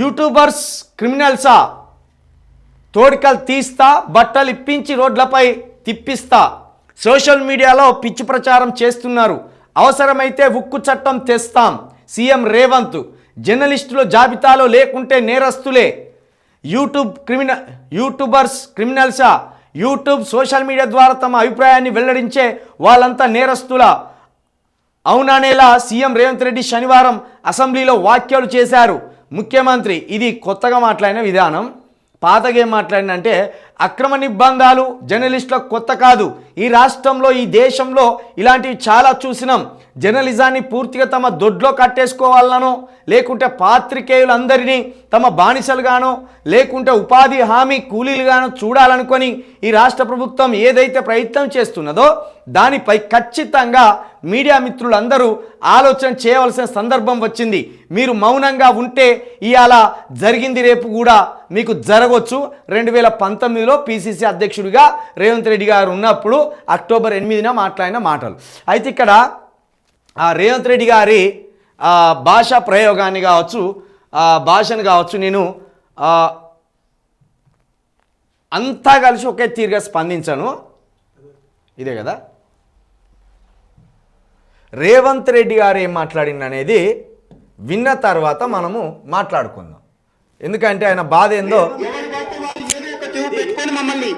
YouTubers క్రిమినల్సా? తోడికలు తీస్తా బట్టలు ఇప్పించి రోడ్లపై తిప్పిస్తా. సోషల్ మీడియాలో పిచ్చి ప్రచారం చేస్తున్నారు. అవసరమైతే ఉక్కు చట్టం తెస్తాం. సీఎం రేవంత్ జర్నలిస్టుల జాబితాలో లేకుంటే నేరస్తులే. యూట్యూబ్ క్రిమినల్ యూట్యూబర్స్ క్రిమినల్సా? యూట్యూబ్ సోషల్ మీడియా ద్వారా తమ అభిప్రాయాన్ని వెల్లడించే వాళ్ళంతా నేరస్తుల? అవుననేలా సీఎం రేవంత్ రెడ్డి శనివారం అసెంబ్లీలో వ్యాఖ్యలు చేశారు. ముఖ్యమంత్రి ఇది కొత్తగా మాట్లాడిన విధానం. పాతగా ఏం మాట్లాడినంటే అక్రమ నిబంధాలు జర్నలిస్టులకు కొత్త కాదు. ఈ రాష్ట్రంలో ఈ దేశంలో ఇలాంటివి చాలా చూసినాం. జర్నలిజాన్ని పూర్తిగా తమ దొడ్లో కట్టేసుకోవాలనో లేకుంటే పాత్రికేయులందరినీ తమ బానిసలుగానో లేకుంటే ఉపాధి హామీ కూలీలుగానో చూడాలనుకొని ఈ రాష్ట్ర ప్రభుత్వం ఏదైతే ప్రయత్నం చేస్తున్నదో దానిపై ఖచ్చితంగా మీడియా మిత్రులందరూ ఆలోచన చేయవలసిన సందర్భం వచ్చింది. మీరు మౌనంగా ఉంటే ఇవాళ జరిగింది రేపు కూడా మీకు జరగవచ్చు రెండు వేల పంతొమ్మిదిలో పిసిసి అధ్యక్షుడిగా రేవంత్ రెడ్డి గారు ఉన్నప్పుడు అక్టోబర్ ఎనిమిదిన మాట్లాడిన మాటలు. అయితే ఇక్కడ ఆ రేవంత్ రెడ్డి గారి భాషా ప్రయోగాన్ని కావచ్చు భాషను కావచ్చు నేను అంతా కలిసి ఒకే తీరుగా స్పందించాను. ఇదే కదా? రేవంత్ రెడ్డి గారు ఏం మాట్లాడింది అనేది విన్న తర్వాత మనము మాట్లాడుకుందాం. ఎందుకంటే ఆయన బాధ ఏందో? మమ్మల్ని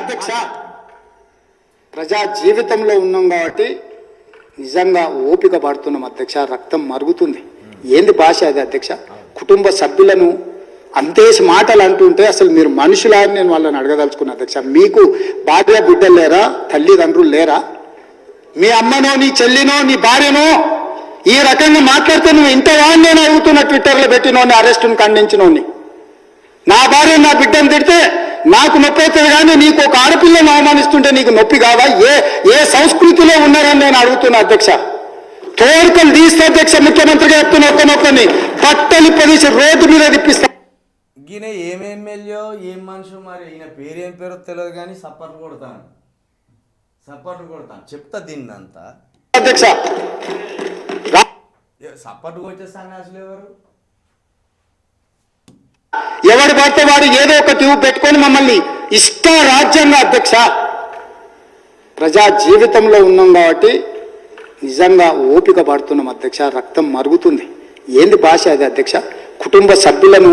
అధ్యక్ష ప్రజా జీవితంలో ఉన్నాం కాబట్టి నిజంగా ఓపిక పడుతున్నాం అధ్యక్ష రక్తం మరుగుతుంది. ఏంది భాష అది అధ్యక్ష? కుటుంబ సభ్యులను అంతేసి మాటలు అంటుంటే అసలు మీరు మనుషులని నేను వాళ్ళని అడగదలుచుకున్నా అధ్యక్ష. మీకు భార్య బిడ్డలు లేరా? తల్లిదండ్రులు లేరా? మీ అమ్మనో నీ చెల్లినో నీ భార్యనో ఈ రకంగా మాట్లాడితే నువ్వు ఇంత వాడిని నేను అడుగుతున్న ట్విట్టర్లో పెట్టినోని అరెస్టును ఖండించినోని. నా భార్య నా బిడ్డను తిడితే నాకు నొప్పి అవుతుంది కానీ నీకు ఒక ఆడపిల్లను అవమానిస్తుంటే నీకు నొప్పి కావా? ఏ ఏ సంస్కృతిలో ఉన్నారని నేను అడుగుతున్నా అధ్యక్ష. తోడుకలు తీస్తే అధ్యక్ష ముఖ్యమంత్రిగా చెప్తున్న ఒక్క నొక్కని బట్టలు పదిసి రోడ్డు మీద తిప్పిస్తా. ఈయన ఏం ఎమ్మెల్యే ఏం మనిషి మరి? ఈయన పేరు ఏం పేరో తెలియదు కానీ సప్పట్లు కొడతాను సప్పట్లు కొడతాను. చెప్తా దీన్ని అంతా అధ్యక్ష సప్పట్లు కొట్టే సన్యాసులు ఎవరు? ఎవడు పడితే వాడు ఏదో ఒక ట్యూబ్ పెట్టుకొని మమ్మల్ని ఇష్ట రాజ్యాంగ అధ్యక్ష ప్రజా జీవితంలో ఉన్నాం కాబట్టి నిజంగా ఓపిక పడుతున్నాం అధ్యక్ష రక్తం మరుగుతుంది. ఏంది భాష అది అధ్యక్ష? కుటుంబ సభ్యులను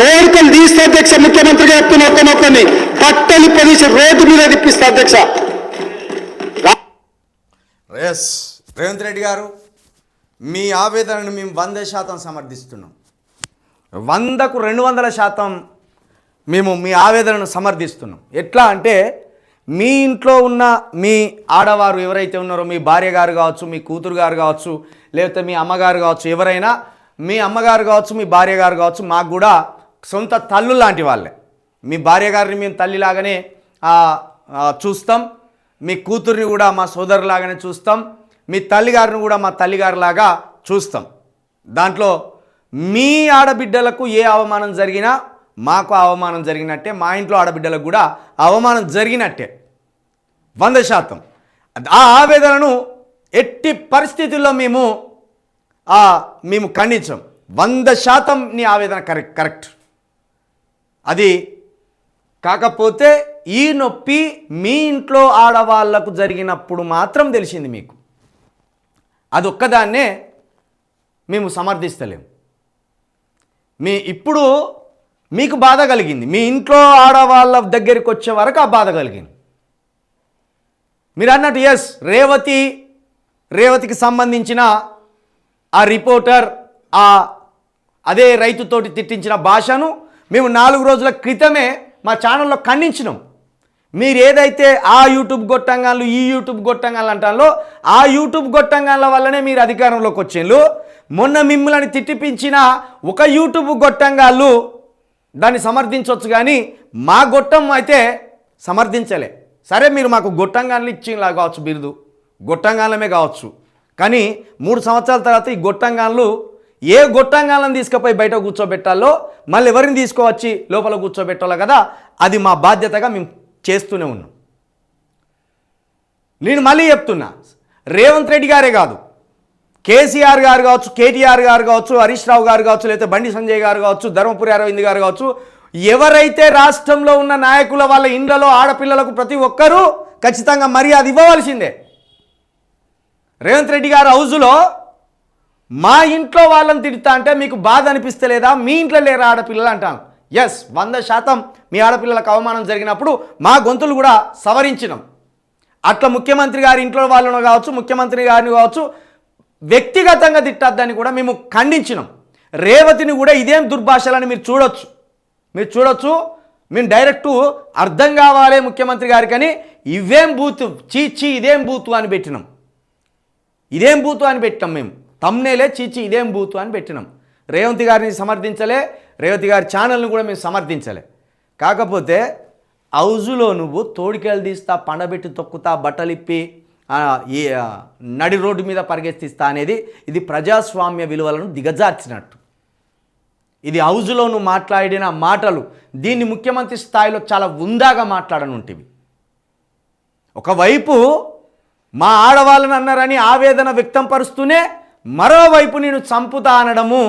కోరికలు తీస్తే అధ్యక్ష ముఖ్యమంత్రిగా చెప్తున్న ఒక్క నొక్కని బట్టలు పదిసి రోడ్డు మీద తిప్పిస్తా అధ్యక్ష. ఎస్ రేవంత్ రెడ్డి గారు మీ ఆవేదనను మేము వంద శాతం సమర్థిస్తున్నాం. వందకు రెండు వందల శాతం మేము మీ ఆవేదనను సమర్థిస్తున్నాం. ఎట్లా అంటే మీ ఇంట్లో ఉన్న మీ ఆడవారు ఎవరైతే ఉన్నారో మీ భార్య గారు కావచ్చు మీ కూతురు గారు కావచ్చు లేకపోతే మీ అమ్మగారు కావచ్చు ఎవరైనా మీ అమ్మగారు కావచ్చు మీ భార్య గారు కావచ్చు మాకు కూడా సొంత తల్లు లాంటి వాళ్ళే. మీ భార్య గారిని మేము తల్లిలాగానే చూస్తాం. మీ కూతుర్ని కూడా మా సోదరులాగానే చూస్తాం. మీ తల్లిగారిని కూడా మా తల్లిగారిలాగా చూస్తాం. దాంట్లో మీ ఆడబిడ్డలకు ఏ అవమానం జరిగినా మాకు అవమానం జరిగినట్టే మా ఇంట్లో ఆడబిడ్డలకు కూడా అవమానం జరిగినట్టే. వంద శాతం. ఆ ఆవేదనను ఎట్టి పరిస్థితుల్లో మేము మేము ఖండించాం. వంద శాతం నీ ఆవేదన కరెక్ట్ కరెక్ట్. అది కాకపోతే ఈ నొప్పి మీ ఇంట్లో ఆడవాళ్ళకు జరిగినప్పుడు మాత్రం తెలిసింది మీకు. అది ఒక్కదాన్నే మేము సమర్థిస్తలేము మీ ఇప్పుడు మీకు బాధ కలిగింది. మీ ఇంట్లో ఆడవాళ్ళ దగ్గరికి వచ్చే వరకు ఆ బాధ కలిగింది. మీరు అన్నట్టు ఎస్ రేవతి రేవతికి సంబంధించిన ఆ రిపోర్టర్ ఆ అదే రైతుతోటి తిట్టించిన భాషను మేము నాలుగు రోజుల క్రితమే మా ఛానల్లో ఖండించినాం. మీరు ఏదైతే ఆ యూట్యూబ్ గొట్టంగాళ్ళు ఈ యూట్యూబ్ గొట్టంగాళ్ళు అంటారో ఆ యూట్యూబ్ గొట్టంగాళ్ళ వల్లనే మీరు అధికారంలోకి వచ్చిండ్రు. మొన్న మిమ్మల్ని తిట్టిపించిన ఒక యూట్యూబ్ గొట్టంగాళ్ళు దాన్ని సమర్థించవచ్చు కానీ మా గొట్టం అయితే సమర్థించలే. సరే మీరు మాకు గొట్టంగాన్ని ఇచ్చేలా కావచ్చు బిరుదు. గొట్టంగాన్లమే కావచ్చు. కానీ మూడు సంవత్సరాల తర్వాత ఈ గొట్టంగాళ్ళు ఏ గొట్టంగాలను తీసుకుపోయి బయట కూర్చోబెట్టాలో మళ్ళీ ఎవరిని తీసుకువచ్చి లోపల కూర్చోబెట్టాలో కదా? అది మా బాధ్యతగా మేము చేస్తూనే ఉన్నాం. నేను మళ్ళీ చెప్తున్నా రేవంత్ రెడ్డి గారే కాదు కేసీఆర్ గారు కావచ్చు కేటీఆర్ గారు కావచ్చు హరీష్ రావు గారు కావచ్చు లేకపోతే బండి సంజయ్ గారు కావచ్చు ధర్మపురి అరవింద్ గారు కావచ్చు ఎవరైతే రాష్ట్రంలో ఉన్న నాయకుల వాళ్ళ ఇండ్లలో ఆడపిల్లలకు ప్రతి ఒక్కరూ ఖచ్చితంగా మర్యాద ఇవ్వవలసిందే. రేవంత్ రెడ్డి గారు హౌజులో మా ఇంట్లో వాళ్ళని తిడతా అంటే మీకు బాధ అనిపిస్తలేదా? మీ ఇంట్లో లేరా ఆడపిల్లలు అంటాను. ఎస్ వంద శాతం మీ ఆడపిల్లలకు అవమానం జరిగినప్పుడు మా గొంతులు కూడా సవరించినాం. అట్లా ముఖ్యమంత్రి గారి ఇంట్లో వాళ్ళను కావచ్చు ముఖ్యమంత్రి గారిని కావచ్చు వ్యక్తిగతంగా తిట్టద్దని కూడా మేము ఖండించినాం. రేవతిని కూడా ఇదేం దుర్భాషలని మీరు చూడొచ్చు. మీరు చూడొచ్చు మేము డైరెక్టు అర్థం కావాలి ముఖ్యమంత్రి గారికి అని ఇవేం బూతు చీ చీ ఇదేం బూతు అని పెట్టినాం. ఇదేం బూతు అని పెట్టాం మేము. తమ్నేలే చీచి ఇదేం బూతు అని పెట్టినాం. రేవంతి గారిని సమర్థించలే రేవతి గారి ఛానల్ని కూడా మేము సమర్థించలే. కాకపోతే హౌజులో నువ్వు తోడికెళ్ళి తీస్తా పండబెట్టి తొక్కుతా బట్టలిప్పి ఈ నడి రోడ్డు మీద పరిగెత్తిస్తా అనేది ఇది ప్రజాస్వామ్య విలువలను దిగజార్చినట్టు. ఇది హౌజులో నువ్వు మాట్లాడిన మాటలు దీన్ని ముఖ్యమంత్రి స్థాయిలో చాలా ఉందాగా మాట్లాడనుంటివి. ఒకవైపు మా ఆడవాళ్ళని అన్నారని ఆవేదన వ్యక్తం పరుస్తూనే మరోవైపు నేను చంపుతా అనడము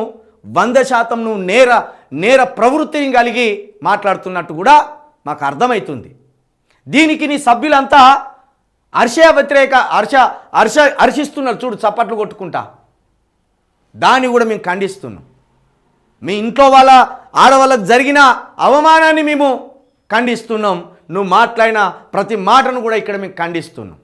వంద శాతం నువ్వు నేర నేర ప్రవృత్తిని కలిగి మాట్లాడుతున్నట్టు కూడా మాకు అర్థమవుతుంది దీనికి నీ సభ్యులంతా హర్ష వ్యతిరేక హర్ష హర్ష హర్షిస్తున్నారు చూడు చప్పట్లు కొట్టుకుంటా. దాన్ని కూడా మేము ఖండిస్తున్నాం. మీ ఇంట్లో వాళ్ళ ఆడవాళ్ళకు జరిగిన అవమానాన్ని మేము ఖండిస్తున్నాం. నువ్వు మాట్లాడిన ప్రతి మాటను కూడా ఇక్కడ మేము ఖండిస్తున్నాం.